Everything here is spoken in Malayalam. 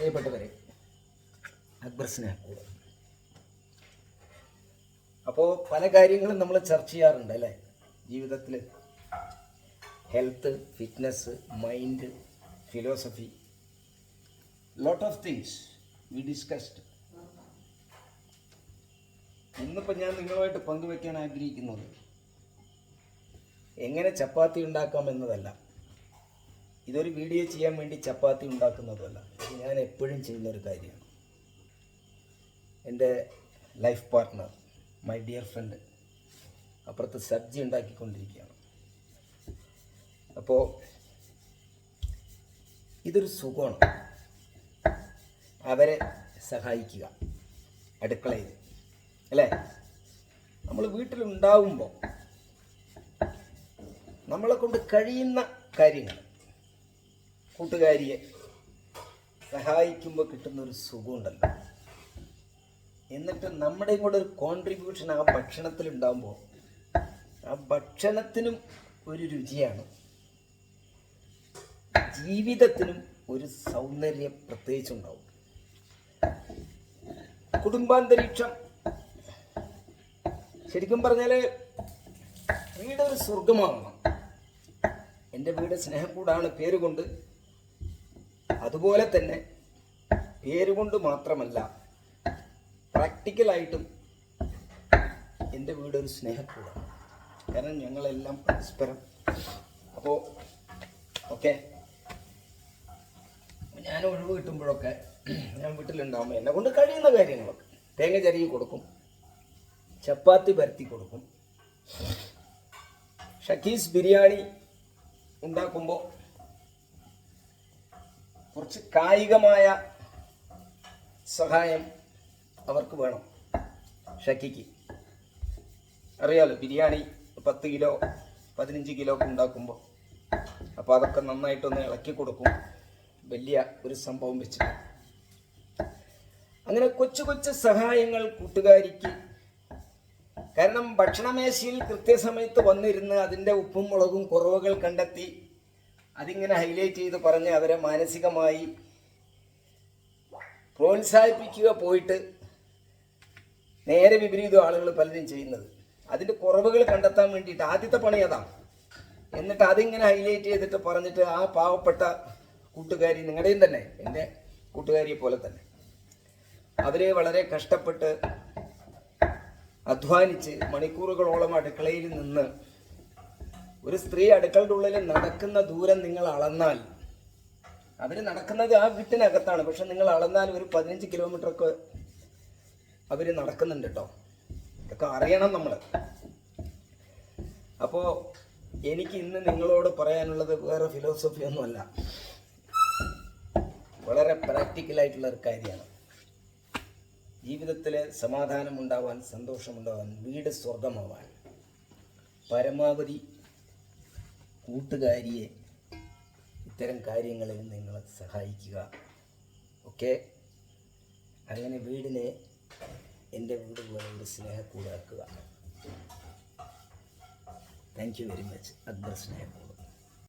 പ്രിയപ്പെട്ടവരെ അക്ബർ സ്നേഹക്കൂട് അപ്പോൾ പല കാര്യങ്ങളും നമ്മൾ ചർച്ച ചെയ്യാറുണ്ട് അല്ലേ? ജീവിതത്തിൽ health fitness mind philosophy lot of things we discussed. ഇന്നിപ്പോൾ ഞാൻ നിങ്ങളുമായിട്ട് പങ്കുവെക്കാൻ ആഗ്രഹിക്കുന്നത് എങ്ങനെ ചപ്പാത്തി ഉണ്ടാക്കാം എന്നതല്ല. ഇതൊരു വീഡിയോ ചെയ്യാൻ വേണ്ടി ചപ്പാത്തി ഉണ്ടാക്കുന്നതല്ല ഞാൻ എപ്പോഴും ചെയ്യുന്ന ഒരു കാര്യമാണ്. എന്റെ life partner my dear friend അപ്പുറത്ത് സബ്ജി ഉണ്ടാക്കിക്കൊണ്ടിരിക്കുകയാണ്. അപ്പോൾ ഇതൊരു സുഖമാണ്. അവരെ സഹായിക്കുക. അടുക്കളയിൽ. അല്ലേ? നമ്മൾ വീട്ടിലുണ്ടാവുമ്പോൾ നമ്മളെ കൊണ്ട് കഴിയുന്ന കാര്യങ്ങൾ. കൂട്ടുകാരിയെ സഹായിക്കുമ്പോൾ കിട്ടുന്ന ഒരു സുഖമുണ്ടല്ലോ. എന്നിട്ട് നമ്മുടെയും കൂടെ ഒരു കോൺട്രിബ്യൂഷൻ ആ ഭക്ഷണത്തിൽ ഉണ്ടാകുമ്പോൾ ആ ഭക്ഷണത്തിനും ഒരു രുചിയാണ്. ജീവിതത്തിനും ഒരു സൗന്ദര്യം പ്രത്യേകിച്ചുണ്ടാവും കുടുംബാന്തരീക്ഷം. ശരിക്കും പറഞ്ഞാൽ വീടൊരു സ്വർഗമാകണം എന്റെ വീട് സ്നേഹക്കൂടാണ് പേരുകൊണ്ട് അതുപോലെ തന്നെ പേരുകൊണ്ട് മാത്രമല്ല പ്രാക്ടിക്കലായിട്ടും എന്റെ വീടൊരു സ്നേഹക്കൂടാണ്. കാരണം ഞങ്ങളെല്ലാം പരസ്പരം അപ്പോൾ ഓക്കെ? ഞാൻ ഒഴിവ് കിട്ടുമ്പോഴൊക്കെ ഞാൻ വീട്ടിലുണ്ടാകുമ്പോൾ എന്നെ കൊണ്ട് കഴിയുന്ന കാര്യങ്ങളൊക്കെ. തേങ്ങ ചരുകി കൊടുക്കും. ചപ്പാത്തി പരത്തി കൊടുക്കും. ഷക്കീസ് ബിരിയാണി ഉണ്ടാക്കുമ്പോൾ കുറച്ച് കായികമായ സഹായം അവർക്ക് വേണം. ഷക്കിക്ക്. അറിയാലോ ബിരിയാണി പത്ത് കിലോ പതിനഞ്ച് കിലോ ഒക്കെ ഉണ്ടാക്കുമ്പോൾ അപ്പോൾ അതൊക്കെ നന്നായിട്ടൊന്ന് ഇളക്കി കൊടുക്കും. വലിയ ഒരു സംഭവം വെച്ചിട്ട്. അങ്ങനെ കൊച്ചു കൊച്ചു സഹായങ്ങൾ കൂട്ടുകാരിക്ക്. കാരണം ഭക്ഷണമേശയിൽ കൃത്യസമയത്ത് വന്നിരുന്ന് അതിന്റെ ഉപ്പും മുളകും കുറവുകൾ കണ്ടെത്തി അതിങ്ങനെ ഹൈലൈറ്റ് ചെയ്ത് പറഞ്ഞ് അവരെ മാനസികമായി പ്രോത്സാഹിപ്പിക്കുക പോയിട്ട് നേരെ വിപരീതം ആളുകൾ പലരും ചെയ്യുന്നത്. അതിന്റെ കുറവുകൾ കണ്ടെത്താൻ വേണ്ടിയിട്ട് ആദ്യത്തെ പണി അതാണ് എന്നിട്ട് അതിങ്ങനെ ഹൈലൈറ്റ് ചെയ്തിട്ട് പറഞ്ഞിട്ട് ആ പാവപ്പെട്ട കൂട്ടുകാരി നിങ്ങളുടെയും തന്നെ എന്റെ കൂട്ടുകാരിയെ പോലെ തന്നെ. അവരെ വളരെ കഷ്ടപ്പെട്ട് അധ്വാനിച്ച് മണിക്കൂറുകളോളം അടുക്കളയിൽ നിന്ന് ഒരു സ്ത്രീ അടുക്കളുടെ ഉള്ളിൽ നടക്കുന്ന ദൂരം നിങ്ങൾ അളന്നാൽ അവർ നടക്കുന്നത് ആ വീട്ടിനകത്താണ് പക്ഷെ നിങ്ങൾ അളന്നാൽ ഒരു പതിനഞ്ച് കിലോമീറ്റർ ഒക്കെ അവർ നടക്കുന്നുണ്ട് കേട്ടോ. ഇതൊക്കെ അറിയണം നമ്മൾ അപ്പോൾ എനിക്ക് ഇന്ന് നിങ്ങളോട് പറയാനുള്ളത് വേറെ ഫിലോസഫി ഒന്നുമല്ല. വളരെ പ്രാക്ടിക്കലായിട്ടുള്ള ഒരു കാര്യമാണ്. ജീവിതത്തിൽ സമാധാനമുണ്ടാവാൻ സന്തോഷമുണ്ടാവാൻ വീട് സ്വർഗമാവാൻ പരമാവധി കൂട്ടുകാരിയെ ഇത്തരം കാര്യങ്ങളിൽ നിങ്ങൾ സഹായിക്കുക. ഓക്കെ അങ്ങനെ വീടിനെ എന്റെ വീട് പോലെ ഒരു സ്നേഹക്കൂടാക്കുക. Thank you very much Akbar Snehakkoodu